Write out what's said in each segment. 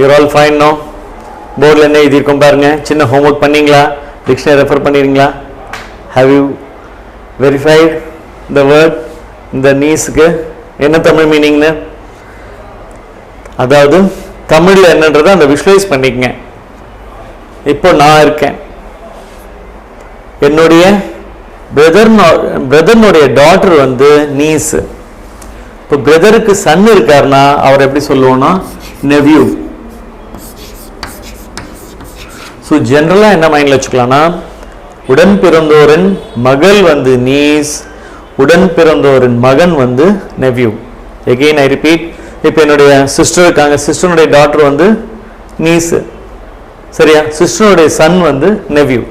Your all fine no போர்டில் என்ன எழுதியிருக்கோம் பாருங்கள் சின்ன ஹோம்ஒர்க் பண்ணீங்களா? Dictionary refer பண்ணிடுங்களா have you verified the word இந்த நீஸுக்கு என்ன தமிழ் மீனிங்னு அதாவது தமிழில் என்னன்றதை அந்த விஷுவலைஸ் பண்ணிக்கங்க. இப்போ நான் இருக்கேன். என்னுடைய பிரதர் பிரதர்னுடைய டாட்டர் வந்து நீஸ் இப்போ பிரதருக்கு சன் இருக்காருன்னா அவர் எப்படி சொல்லுவோன்னா நெவ்யூ ஸோ ஜென்ரலாக என்ன மைண்டில் வச்சுக்கலாம்னா உடன் பிறந்தோரின் மகள் வந்து நீஸ் உடன் பிறந்தோரின் மகன் வந்து நெவ்யூ. எகெயின் ஐ ரிப்பீட் இப்போ என்னுடைய சிஸ்டர் இருக்காங்க. சிஸ்டருடைய டாக்டர் வந்து நீஸு. சரியா? சிஸ்டருடைய சன் வந்து நெவ்யூ.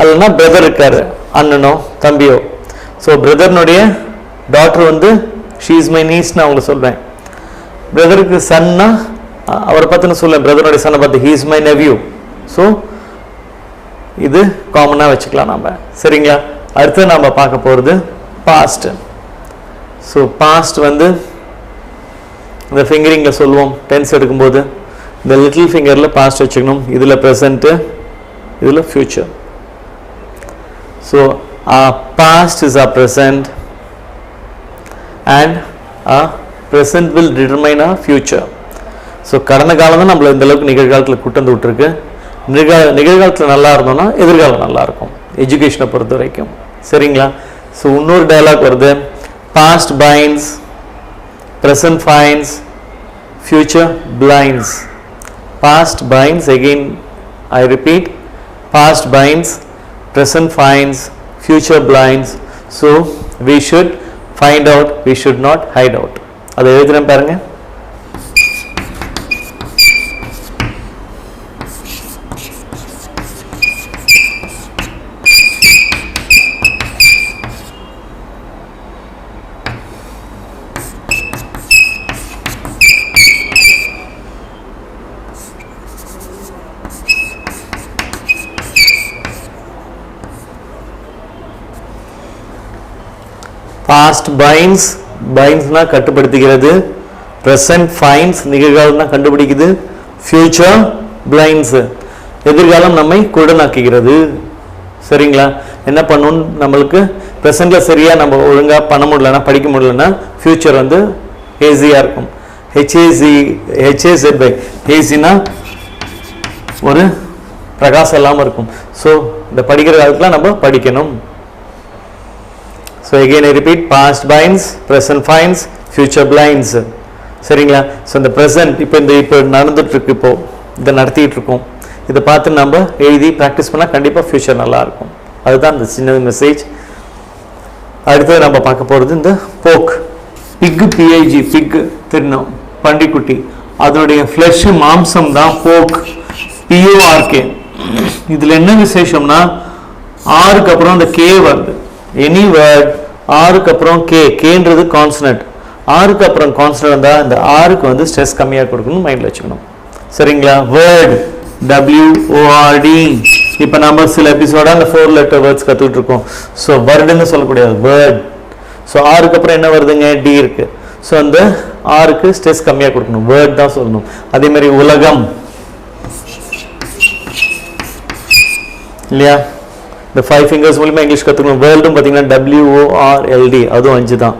அதுனா பிரதர் இருக்காரு அண்ணனோ தம்பியோ. ஸோ பிரதர்னுடைய டாக்டர் வந்து ஷீ இஸ் மை நான் அவங்களை சொல்வேன் பிரதருக்கு சன்னா அவரை பற்றின சொல்லுவேன் பிரதருடைய சன்னை பார்த்து he is my nephew so இது காமனாக வச்சுக்கலாம் நம்ம சரிங்களா? அடுத்து நம்ம பார்க்க போகிறது பாஸ்ட் ஸோ பாஸ்ட் வந்து இந்த ஃபிங்கரிங்கில் சொல்லுவோம். டென்ஸ் எடுக்கும்போது இந்த லிட்டில் ஃபிங்கரில் பாஸ்ட் வச்சுக்கணும். இதில் ப்ரெசண்ட்டு இதில் future so past is a present and a present will determine a future so கடந்த காலம் தான் நம்மளை இந்த அளவுக்கு நிகழ்காலத்தில் கூட்டு வந்து விட்டுருக்கு. நிகழ் நிகழ்காலத்தில் நல்லா இருந்தோம்னா எதிர்காலம் நல்லாயிருக்கும் எஜுகேஷனை பொறுத்த வரைக்கும் சரிங்களா ஸோ இன்னொரு டைலாக் வருது past binds present finds future blinds past binds again I repeat past binds present finds future blinds so we should find out we should not hide out அதை எழுதுகிறேன் பாருங்கள் பாஸ்ட் பைன்ஸ் பைன்ஸ்னா கட்டுப்படுத்துகிறது. Present finds நிகழ்காலம்னா கண்டுபிடிக்குது. Future blinds எதிர்காலம் நம்மை குடனாக்குகிறது சரிங்களா? என்ன பண்ணணும் நம்மளுக்கு? ப்ரெசென்ட்டில் சரியாக நம்ம ஒழுங்காக பண்ண முடியலன்னா படிக்க முடியலன்னா ஃபியூச்சர் வந்து ஹேசியா இருக்கும். ஹெச்ஏசி ஹெச்ஏசெட் பை ஹேசினா ஒரு பிரகாசம் இல்லாமல் இருக்கும். ஸோ இந்த படிக்கிற காலத்தில் நம்ம படிக்கணும். So again I repeat past binds present finds future blinds சரிங்களா? ஸோ இந்த ப்ரெசன்ட் இப்போ இந்த இப்போ நடந்துட்டுருக்கு இப்போது இப்போ இதை நடத்திட்டு இருக்கோம் இதை பார்த்து நம்ம எழுதி ப்ராக்டிஸ் பண்ணால் கண்டிப்பாக ஃபியூச்சர் நல்லாயிருக்கும். அதுதான் இந்த சின்ன மெசேஜ் அடுத்தது நம்ம பார்க்க போகிறது இந்த போக் பிக்கு பிஐஜி பிக்கு திருநம் பண்டிக்குட்டி. அதனுடைய ஃப்ளஷ் மாம்சம் தான் போக் பியூஆர்கே இதில் என்ன விசேஷம்னா ஆறுக்கு அப்புறம் அந்த கே வருது. எனி வேர்ட் ஆறுக்கு அப்புறம் கே கேன்றது கான்சனட் ஆறுக்கு அப்புறம் கான்சனட் இருந்தால் இந்த ஆறுக்கு வந்து ஸ்ட்ரெஸ் கம்மியாக கொடுக்கணும் மைண்டில் வச்சுக்கணும். சரிங்களா? வேர்ட் டபிள்யூஓஆர்டி இப்போ நம்ம சில எபிசோட அந்த ஃபோர் லெட்டர் வேர்ட்ஸ் கற்றுக்கிட்டு இருக்கோம். ஸோ வேர்டுன்னு சொல்லக்கூடாது வேர்ட் ஸோ ஆறுக்கு அப்புறம் என்ன வருதுங்க? டி இருக்கு. ஸோ அந்த ஆறுக்கு ஸ்ட்ரெஸ் கம்மியாக கொடுக்கணும். வேர்ட் தான் சொல்லணும். அதேமாதிரி உலகம். இல்லையா? இந்த ஃபைவ் ஃபிங்கர்ஸ் மூலிமா இங்கிலீஷ் கற்றுக்கணும் வேர்ல்டும் பார்த்தீங்கன்னா டபிள்யூஓஆர்எல்டி அதுவும் அஞ்சு தான்.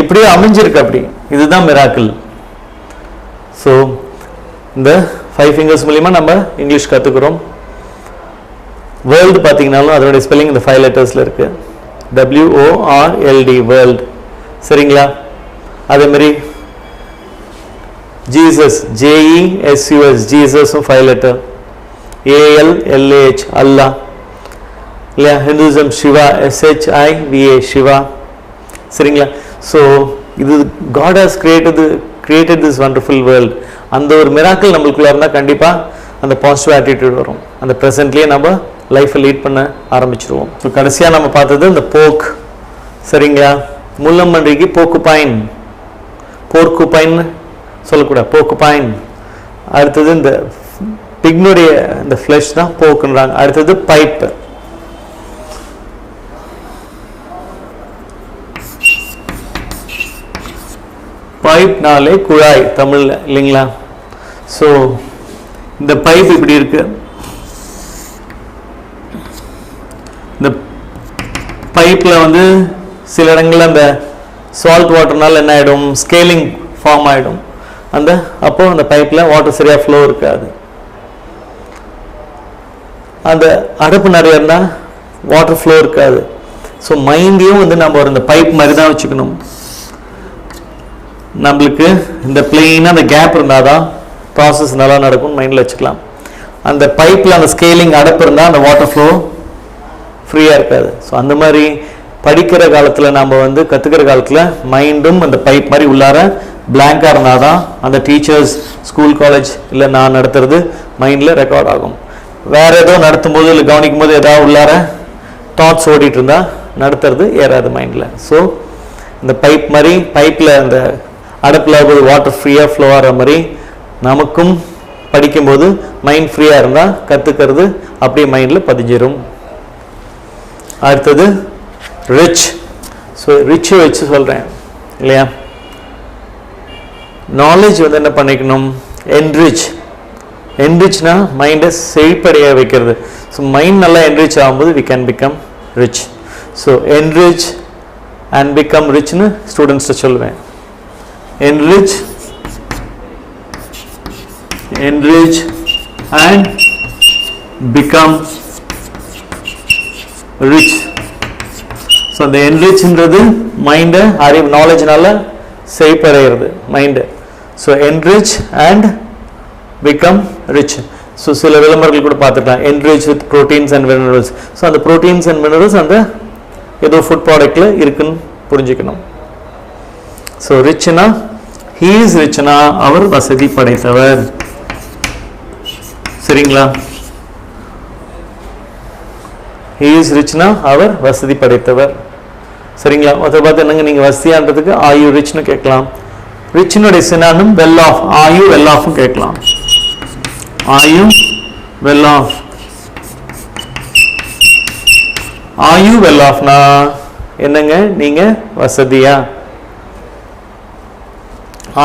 இப்படியே அமைஞ்சிருக்கு அப்படி. இதுதான் மிராக்கிள் ஸோ இந்த ஃபைவ் ஃபிங்கர்ஸ் மூலிமா நம்ம இங்கிலீஷ் கற்றுக்குறோம் வேர்ல்டு பார்த்தீங்கனாலும் அதனுடைய ஸ்பெல்லிங் இந்த ஃபைவ் லெட்டர்ஸில் இருக்குது W O R L D world சரிங்களா? அதேமாரி Jesus J E S U S ஜீசஸும் five letter A L L A H Allah இல்லையா? Hinduism Shiva S H I V A Shiva. சரிங்களா? So இது God has கிரியேட்டது created this wonderful world அந்த ஒரு miracle நம்மளுக்குள்ளே இருந்தால் கண்டிப்பாக அந்த பாசிட்டிவ் ஆட்டிடியூட் வரும். அந்த ப்ரெசென்ட்லேயே நம்ம லைஃப்பை லீட் பண்ண ஆரம்பிச்சிருவோம். ஸோ கடைசியாக நம்ம பார்த்தது இந்த போக். சரிங்களா? முள்ளம்பன்றிக்கு போக்கு பாயின். போர்க்கு பாயின் சொல்லக்கூடாது. போக்கு பாயின். அடுத்தது இந்த பிக்னுடைய இந்த ஃப்ளஷ் தான் போக்குன்றாங்க. அடுத்தது பைப்பு பைப்னாலே குழாய் தமிழில் இல்லைங்களா? ஸோ இந்த பைப் இப்படி இருக்கு. இந்த பைப்பில் வந்து சில இடங்களில் அந்த சால்ட் வாட்டர்னால என்ன ஆகிடும் ஸ்கேலிங் ஃபார்ம் ஆகிடும் அந்த அப்போ அந்த பைப்பில் வாட்டர் சரியாக ஃப்ளோ இருக்காது. அந்த அடைப்பு நிறைய இருந்தால் வாட்டர் ஃப்ளோ இருக்காது. ஸோ மைண்டையும் வந்து நம்ம ஒரு இந்த பைப் மாதிரி தான் வச்சுக்கணும். நம்மளுக்கு இந்த பிளெயினாக அந்த கேப் இருந்தால் தான் ப்ராசஸ் நல்லா நடக்கும்னு மைண்டில் வச்சுக்கலாம். அந்த பைப்பில் அந்த ஸ்கேலிங் அடைப்பு இருந்தால் அந்த வாட்டர் ஃப்ளோ ஃப்ரீயாக இருக்காது. ஸோ அந்த மாதிரி படிக்கிற காலத்தில் நம்ம வந்து கற்றுக்கிற காலத்தில் மைண்டும் அந்த பைப் மாதிரி உள்ளார பிளாங்காக இருந்தால் தான் அந்த டீச்சர்ஸ் ஸ்கூல் காலேஜ் இல்லை நான் நடத்துறது மைண்டில் ரெக்கார்ட் ஆகும். வேறு ஏதோ நடத்தும் போது இல்லை கவனிக்கும் போது ஏதாவது உள்ளார தாட்ஸ் ஓடிட்டு இருந்தால் நடத்துறது ஏறாது மைண்டில் ஸோ இந்த பைப் மாதிரி பைப்பில் அந்த அடுப்பில் போய் வாட்டர் ஃப்ரீயாக ஃப்ளோ ஆகிற மாதிரி நமக்கும் படிக்கும்போது மைண்ட் ஃப்ரீயாக இருந்தால் கற்றுக்கிறது அப்படியே மைண்டில் பதிஞ்சிடும் அடுத்தது ரிச் ஸோ ரிச்சை வச்சு சொல்கிறேன் இல்லையா? நாலேஜ் வந்து என்ன பண்ணிக்கணும்? என்ரிச் என்ரிச்னா மைண்டை செழிப்படைய வைக்கிறது. ஸோ மைண்ட் நல்லா என்ரிச் ஆகும்போது we can become rich so enrich and become ரிச்னு ஸ்டூடெண்ட்ஸ்ட்ட சொல்லுவேன் enrich enrich and become rich so அந்த என்ரிச்ன்றது மைண்டை அறிவு நாலேஜ்னால செழிப்படைகிறது mind so enrich and become rich so சில விளம்பரங்கள் கூட பார்த்துக்கலாம். Enrich with proteins and minerals so அந்த ப்ரோட்டீன்ஸ் அண்ட் மினரல்ஸ் அந்த ஏதோ ஃபுட் ப்ராடக்டில் இருக்குன்னு புரிஞ்சுக்கணும். ஸோ ரிச்னா ஹீ இஸ் ரிச்னா அவர் வசதி படைத்தவர் சரிங்களா ஹீ இஸ் ரிச்னா அவர் வசதி படைத்தவர் சரிங்களா அதை பார்த்து என்னங்க நீங்கள் வசதியான்றதுக்கு ஆயு ரிச்னு கேட்கலாம் ரிச்சினுடைய சினானும் well off are you well ஆஃப்னு கேட்கலாம் are you well off are you well ஆஃப்னா என்னங்க நீங்கள் வசதியா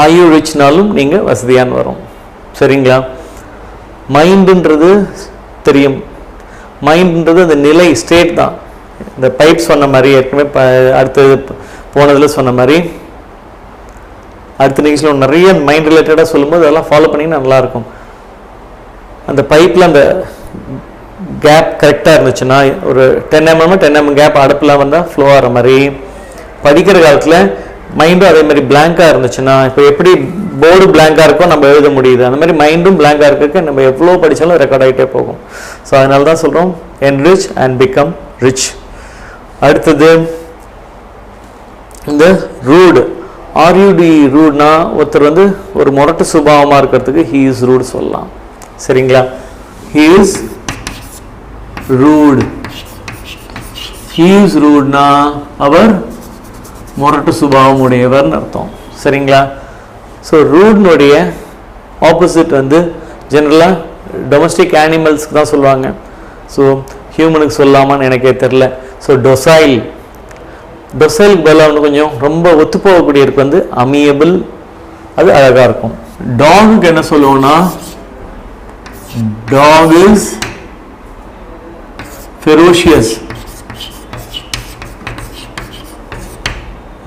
ஆயு ரிச்னாலும் நீங்கள் வசதியான்னு வரும். சரிங்களா? மைண்டுன்றது தெரியும். மைண்டுன்றது அந்த நிலை ஸ்டேட் தான். இந்த பைப் சொன்ன மாதிரி ஏற்கனவே ப அடுத்தது போனதில் சொன்ன மாதிரி அடுத்த நிகழ்ச்சியில் நிறைய மைண்ட் ரிலேட்டடாக சொல்லும்போது அதெல்லாம் ஃபாலோ பண்ணிங்கன்னா நல்லாயிருக்கும் அந்த பைப்பில் அந்த கேப் கரெக்டாக இருந்துச்சுன்னா ஒரு ten MM ten MM gap அடுப்பில் வந்தால் ஃப்ளோ ஆகிற மாதிரி படிக்கிற காலத்தில் மைண்டும் அதே மாதிரி பிளாங்காக இருந்துச்சுன்னா இப்போ எப்படி போர்டு பிளாங்காக இருக்கோ நம்ம எழுத முடியுது. அந்த மாதிரி மைண்டும் பிளாங்காக இருக்க நம்ம எவ்வளோ படித்தாலும் ரெக்கார்ட் ஆகிட்டே போகும். ஸோ அதனால தான் சொல்கிறோம் என்ரிச் அண்ட் பிகம் ரிச் அடுத்தது இந்த ரூடு ஆர்யூடி ரூட்னா ஒருத்தர் வந்து ஒரு முரட்டு சுபாவமாக இருக்கிறதுக்கு ஹீ இஸ் ரூடு சொல்லலாம். சரிங்களா? He is rude he is ரூட்னா அவர் முரட்டு சுபாவம் உடையவர்னு அர்த்தம். சரிங்களா? ஸோ ரூட்னுடைய ஆப்போசிட் வந்து ஜென்ரலாக டொமஸ்டிக் அனிமல்ஸ்க்கு தான் சொல்லுவாங்க. ஸோ ஹியூமனுக்கு சொல்லாமான்னு எனக்கே தெரில ஸோ டொசைல் டொசைலுக்கு பதிலாக ஒன்று கொஞ்சம் ரொம்ப ஒத்துப்போகக்கூடியதுக்கு வந்து அமியபிள் அது அழகாக இருக்கும். டாகுக்கு என்ன சொல்லுவோம்னா டாக் இஸ் ஃபெரோஷியஸ்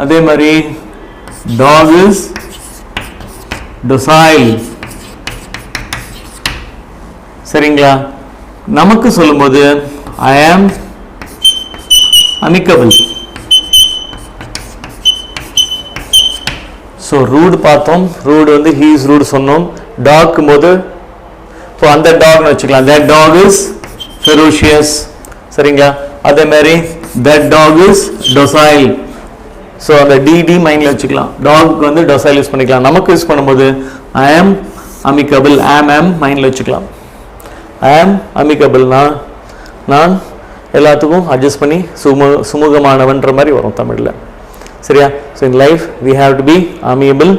அதே மாதிரி டாக் இஸ் டொசைல் சரிங்களா? நமக்கு சொல்லும்போது I am amicable so rude பார்த்தோம். ரூடு வந்து ஹீஸ் ரூடு சொன்னோம். டாக்கும் போது இப்போ அந்த டாக்னு வச்சுக்கலாம். தட் டாக் இஸ் ஃபெரோஷியஸ் சரிங்களா? அதே மாதிரி that dog is docile so அந்த டிடி மைண்டில் வச்சுக்கலாம். டாக் வந்து டொசைல் யூஸ் பண்ணிக்கலாம். நமக்கு யூஸ் பண்ணும்போது ஐ ஆம் அமிக்கபிள் ஆம் ஆம் மைண்டில் வச்சுக்கலாம். ஐ ஆம் அமிக்கபிள் நான் எல்லாத்துக்கும் அட்ஜஸ்ட் பண்ணி சுமு சுமூகமானவன்ற மாதிரி வரும் தமிழில். சரியா? So in life we have to be amiable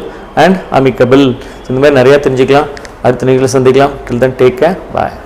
and amicable இந்த மாதிரி நிறையா தெரிஞ்சுக்கலாம். அடுத்த நிகழ்ச்சியில் சந்திக்கலாம். Till then take care bye